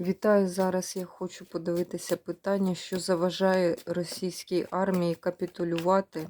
Вітаю. Зараз я хочу подивитися питання, що заважає російській армії капітулювати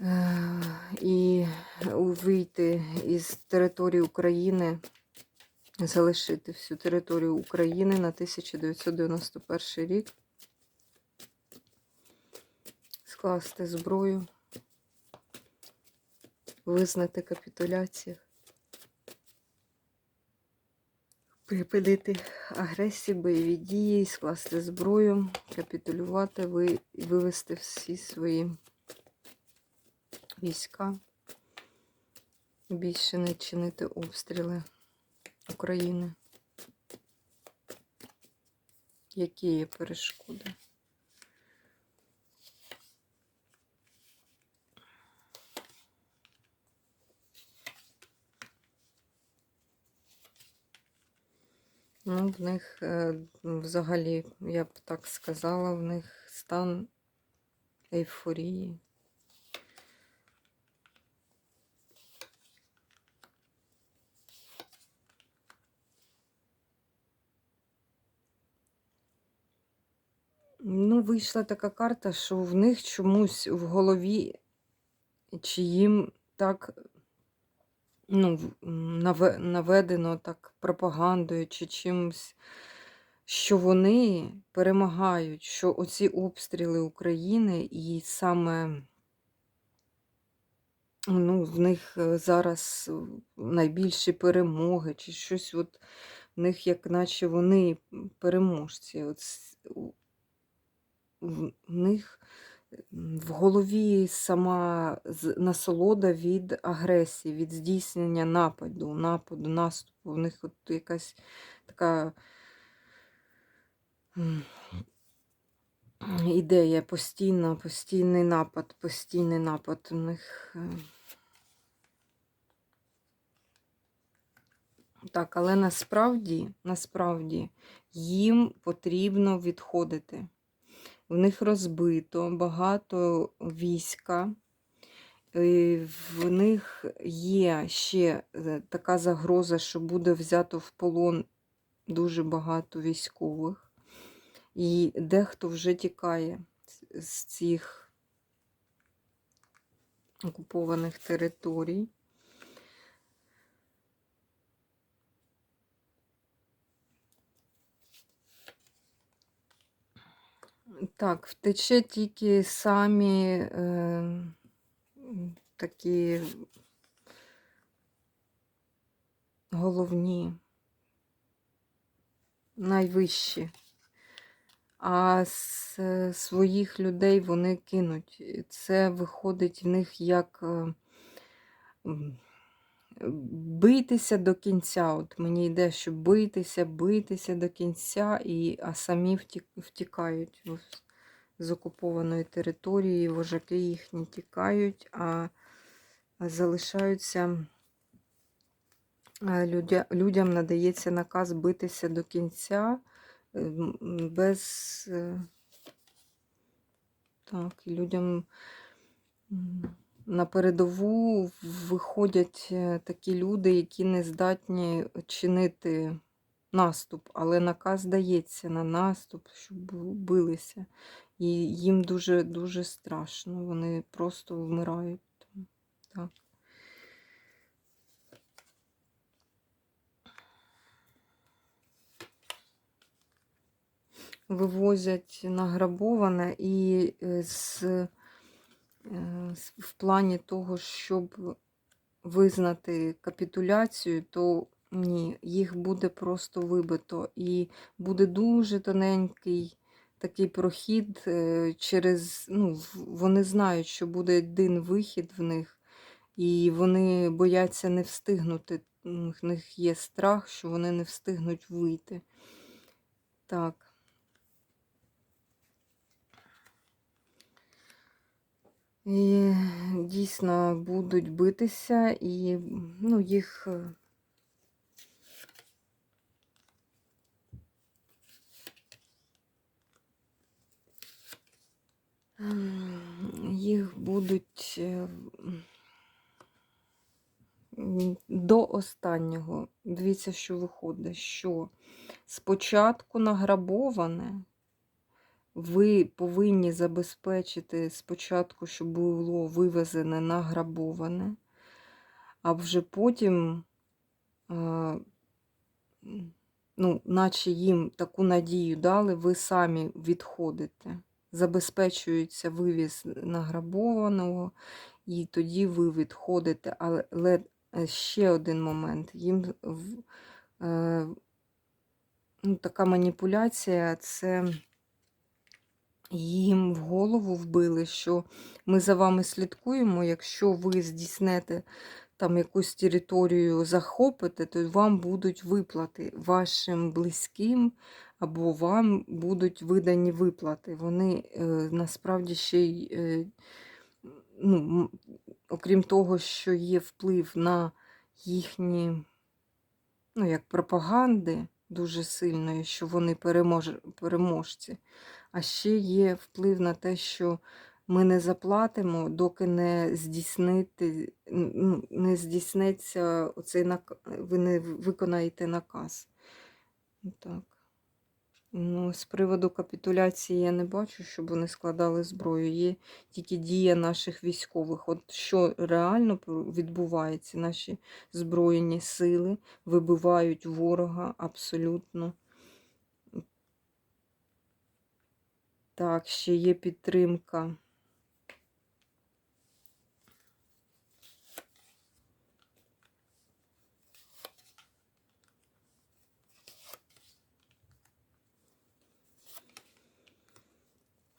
е, і вийти із території України, залишити всю територію України на 1991 рік, скласти зброю, визнати капітуляцію. Припинити агресію, бойові дії, скласти зброю, капітулювати, ви, вивести всі свої війська, більше не чинити обстріли України. Які є перешкоди? Ну, в них е, взагалі, я б так сказала, в них стан ейфорії. Ну, вийшла така карта, що в них чомусь в голові, чи їм так ну, наведено так пропагандою чи чимось, що вони перемагають, що оці обстріли України і саме ну, в них е, зараз найбільші перемоги, чи щось от в них, як наче вони переможці. От в них в голові сама насолода від агресії, від здійснення нападу, нападу, наступу. В них от якась така ідея постійно, постійний напад, постійний напад у них. Е. Так, але насправді, насправді їм потрібно відходити. В них розбито багато війська. В них є ще е, така загроза, що буде взято в полон дуже багато військових. І дехто вже тікає з цих окупованих територій. Так, втече тільки самі е, такі головні, найвищі, а з своїх людей вони кинуть. Це виходить в них як е, бийтеся до кінця. От Мені йде, що битися, битися до кінця, і, а самі втікають з окупованої території, вожаки їхні тікають, а залишаються. Людям надається наказ битися до кінця без е, так, людям на передову виходять е, такі люди, які не здатні чинити наступ, але наказ дається на наступ, щоб билися. І їм дуже-дуже страшно. Вони просто вмирають. Так. Вивозять награбоване і е, з в плані того, щоб визнати капітуляцію, то ні, їх буде просто вибито. І буде дуже тоненький такий прохід е, через. ну, Вони знають, що буде один вихід в них, і вони бояться не встигнути. В них є страх, що вони не встигнуть вийти. Так. І дійсно будуть битися і ну, їх. Е, їх будуть, е, до останнього. Дивіться, що виходить, що спочатку награбоване, ви повинні забезпечити спочатку, щоб було вивезене награбоване, а вже потім, ну, наче їм таку надію дали, ви самі відходите. Забезпечується вивіз награбованого, і тоді ви відходите. Але е, ще один момент. Їм е, ну, така маніпуляція це їм в голову вбили, що ми за вами слідкуємо. Якщо ви здійснете там якусь територію захопите, то вам будуть виплати вашим близьким або вам будуть видані виплати. Вони е, насправді ще й, е, ну, окрім того, що є вплив на їхні, ну, як пропаганди дуже сильної, що вони перемож... переможці. А ще є вплив на те, що ми не заплатимо, доки не здійснити, ну, не здійсниться оцей наказ, ви не виконаєте наказ. Так. Ну, з приводу капітуляції я не бачу, щоб вони складали зброю. Є тільки дія наших військових. От що реально відбувається, наші збройні сили вибивають ворога абсолютно. Так, ще є підтримка.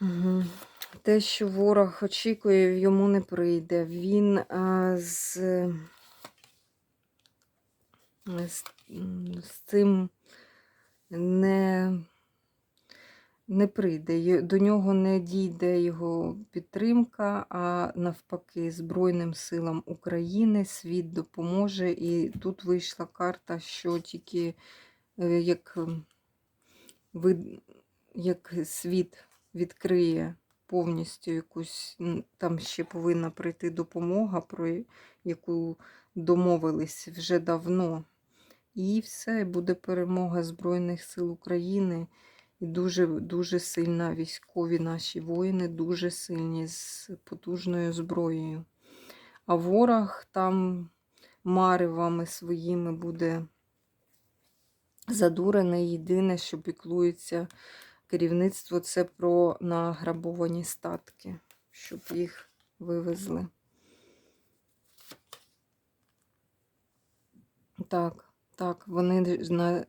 Угу. Те, що ворог очікує, йому не прийде. Він а, з, з, з цим не, не прийде. До нього не дійде його підтримка, а навпаки, Збройним силам України світ допоможе. І тут вийшла карта, що тільки е, як, як світ відкриє повністю якусь, там ще повинна прийти допомога, про яку домовились вже давно. І все, буде перемога Збройних сил України. І дуже, дуже сильна військові наші воїни, дуже сильні з потужною зброєю. А ворог там маревами своїми буде задурений. Єдине, що піклується керівництво, це про награбовані статки, щоб їх вивезли. Так, так, вони на,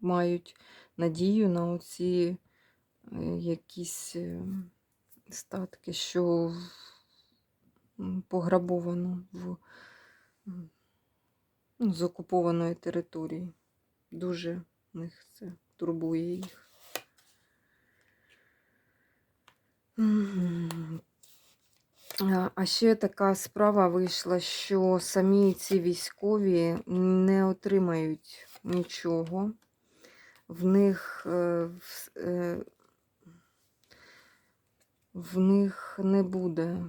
мають надію на оці е, якісь е, статки, що пограбовано в, ну, з окупованої території. Дуже них це турбує їх. А ще така справа вийшла, що самі ці військові не отримають нічого. В них, е, е, в них не буде,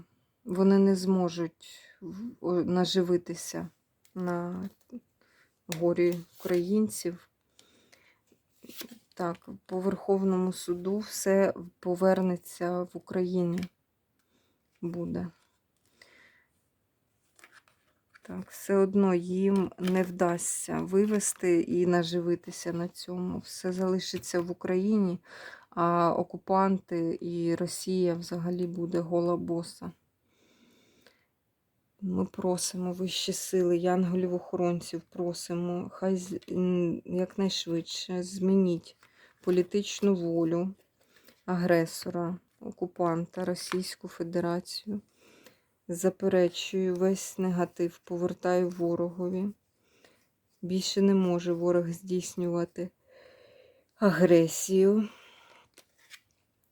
вони не зможуть наживитися на горі українців. Так, по Верховному суду все повернеться в Україні буде. Так, все одно їм не вдасться вивести і наживитися на цьому. Все залишиться в Україні, а окупанти і Росія взагалі буде гола боса. Ми просимо вищі сили, янголів-охоронців просимо, хай якнайшвидше змініть політичну волю агресора, окупанта Російську Федерацію. Заперечую весь негатив, повертаю ворогові. Більше не може ворог здійснювати агресію.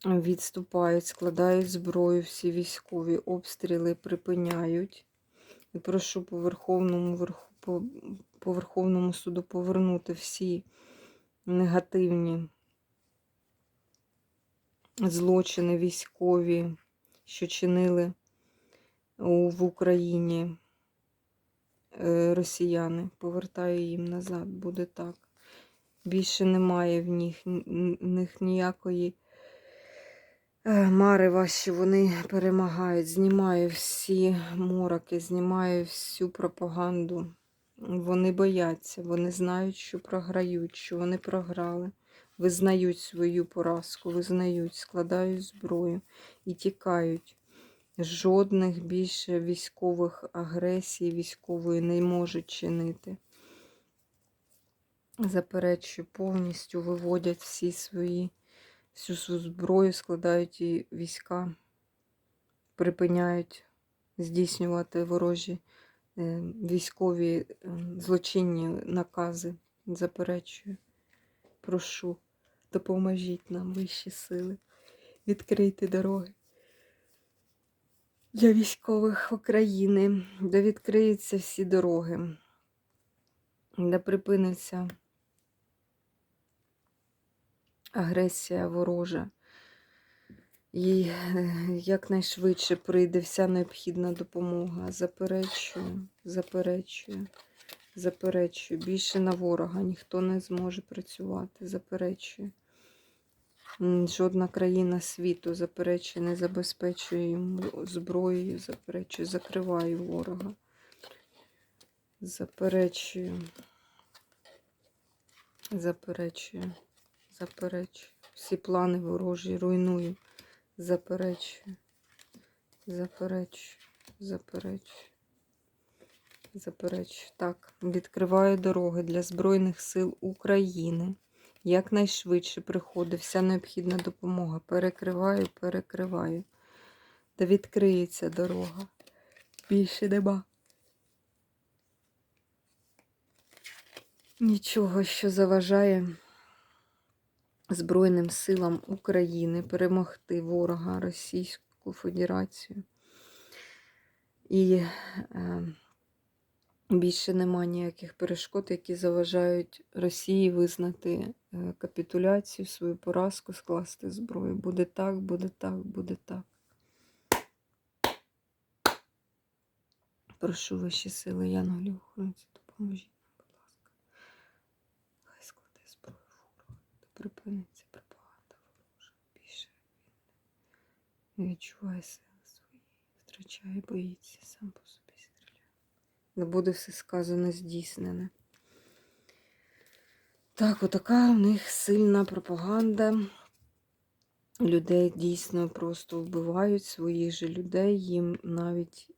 Відступають, складають зброю, всі військові обстріли припиняють. І прошу по Верховному, верху, по, Верховному суду повернути всі негативні злочини військові, що чинили в Україні е, росіяни. Повертаю їм назад, буде так. Більше немає в них, в них ніякої е, мари ваші, вони перемагають. Знімаю всі мороки, знімаю всю пропаганду. Вони бояться, вони знають, що програють, що вони програли. Визнають свою поразку, визнають, складають зброю і тікають. Жодних більше військових агресій військової не можуть чинити. Заперечую, повністю виводять всі свої, всю свою зброю, складають і війська, припиняють здійснювати ворожі е, військові е, злочинні накази. Заперечую. Прошу, допоможіть нам вищі сили, відкрийте дороги для військових України, де відкриються всі дороги, де припиниться агресія ворожа. І е, якнайшвидше прийде вся необхідна допомога. Заперечую, заперечую, заперечую. Більше на ворога ніхто не зможе працювати. Заперечую. Жодна країна світу заперечує, не забезпечує йому зброєю, заперечую, закриваю ворога. Заперечую. Заперечую. Заперечую. Всі плани ворожі руйную. Заперечую. Заперечую. Заперечую. Заперечую. Так, відкриваю дороги для Збройних сил України. Якнайшвидше приходить вся необхідна допомога. Перекриваю, перекриваю. Та відкриється дорога. Більше нема. Нічого, що заважає Збройним силам України перемогти ворога Російську Федерацію. І е, більше нема ніяких перешкод, які заважають Росії визнати е, капітуляцію, свою поразку, скласти зброю. Буде так, буде так, буде так. Прошу вищі сили, Янголів, охоронці, допоможіть нам, будь ласка. Хай складе зброю ворога, та припиниться пропаганда ворожа. Більше він не відчуває сили свої, втрачає, боїться, сам по собі. Не буде все сказано здійснене. Так, отака в них сильна пропаганда. Людей дійсно просто вбивають своїх же людей, їм навіть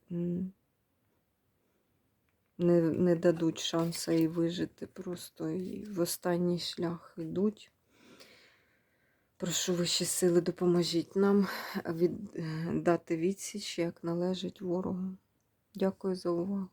не, не дадуть шансу і вижити. Просто і в останній шлях йдуть. Прошу вищі сили, допоможіть нам від, е, дати відсіч, як належить ворогу. Дякую за увагу.